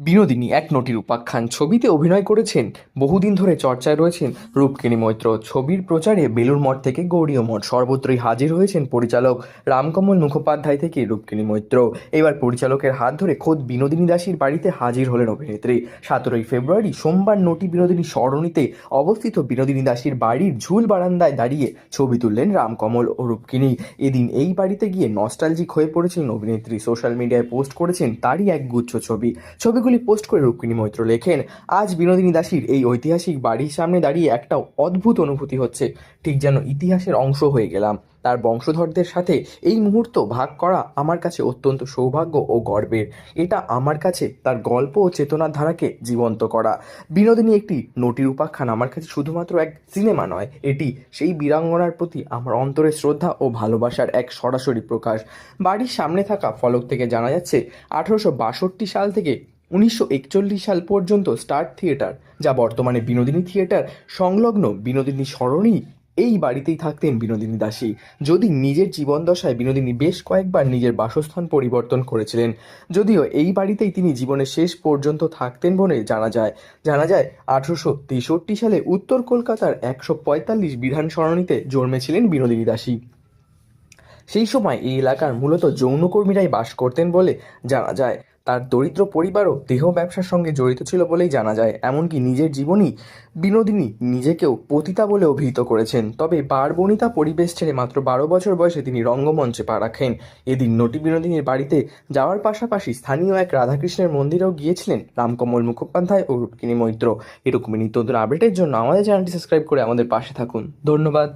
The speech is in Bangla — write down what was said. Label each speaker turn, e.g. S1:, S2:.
S1: বিনোদিনী এক নটির উপাখ্যান ছবিতে অভিনয় করেছেন। বহুদিন ধরে চর্চায় রয়েছেন রূপকিনী মৈত্র। ছবির প্রচারে বেলুর মঠ থেকে গৌরীয় মঠ। সর্বত্রই হাজির হয়েছেন পরিচালক রামকমল মুখোপাধ্যায় থেকে রূপকিনী মৈত্র। এবার পরিচালকের হাত ধরে খোদ বিনোদিনী দাসীর বাড়িতে হাজির হলেন অভিনেত্রী। সতেরোই ফেব্রুয়ারি সোমবার নটি বিনোদিনী সরণিতে অবস্থিত বিনোদিনী দাসীর বাড়ির ঝুল বারান্দায় দাঁড়িয়ে ছবি তুললেন রামকমল ও রূপকিনী এদিন এই বাড়িতে গিয়ে নস্টালজিক হয়ে পড়েছিলেন অভিনেত্রী। সোশ্যাল মিডিয়ায় পোস্ট করেছেন তারই এক গুচ্ছ ছবি। ছবিগুলি পোস্ট করে রুক্মিণী মৈত্র লেখেন, আজ বিনোদিনী দাসীর এই ঐতিহাসিক বাড়ির সামনে দাঁড়িয়ে একটা অদ্ভুত অনুভূতি হচ্ছে। ঠিক যেন ইতিহাসের অংশ হয়ে গেলাম। তার বংশধরদের সাথে এই মুহূর্ত ভাগ করা আমার কাছে অত্যন্ত সৌভাগ্য ও গর্বের। এটা আমার কাছে তার গল্প ও চেতনার ধারাকে জীবন্ত করা। বিনোদিনী একটি নটির উপাখ্যান আমার কাছে শুধুমাত্র এক সিনেমা নয়, এটি সেই বীরাঙ্গনার প্রতি আমার অন্তরের শ্রদ্ধা ও ভালোবাসার এক সরাসরি প্রকাশ। বাড়ির সামনে থাকা ফলক থেকে জানা যাচ্ছে, আঠারোশো বাষট্টি সাল থেকে উনিশশো একচল্লিশ সাল পর্যন্ত স্টার থিয়েটার, যা বর্তমানে বিনোদিনী থিয়েটার, সংলগ্ন বিনোদিনী সরণি, এই বাড়িতেই থাকতেন বিনোদিনী দাসী। যদি নিজের জীবনদশায় বিনোদিনী বেশ কয়েকবার নিজের বাসস্থান পরিবর্তন করেছিলেন, যদিও এই বাড়িতেই তিনি জীবনের শেষ পর্যন্ত থাকতেন বলে জানা যায়। জানা যায়, আঠারোশো তেষট্টি সালে উত্তর কলকাতার একশো পঁয়তাল্লিশ বিধান সরণিতে জন্মেছিলেন বিনোদিনী দাসী। সেই সময় এই এলাকার মূলত যৌনকর্মীরাই বাস করতেন বলে জানা যায়। তার দরিদ্র পরিবারও দেহ ব্যবসার সঙ্গে জড়িত ছিল বলেই জানা যায়। এমনকি নিজের জীবনই বিনোদিনী নিজেকেও পতিতা বলে অভিহিত করেছেন। তবে বারবনিতা পরিবেশ ছেড়ে মাত্র বারো বছর বয়সে তিনি রঙ্গমঞ্চে পা রাখেন। এদিন নটি বিনোদিনীর বাড়িতে যাওয়ার পাশাপাশি স্থানীয় এক রাধাকৃষ্ণের মন্দিরেও গিয়েছিলেন রামকমল মুখোপাধ্যায় ও রূপকিনী মৈত্র। এরকমই নিত্য আপডেটের জন্য আমাদের চ্যানেলটি সাবস্ক্রাইব করে আমাদের পাশে থাকুন। ধন্যবাদ।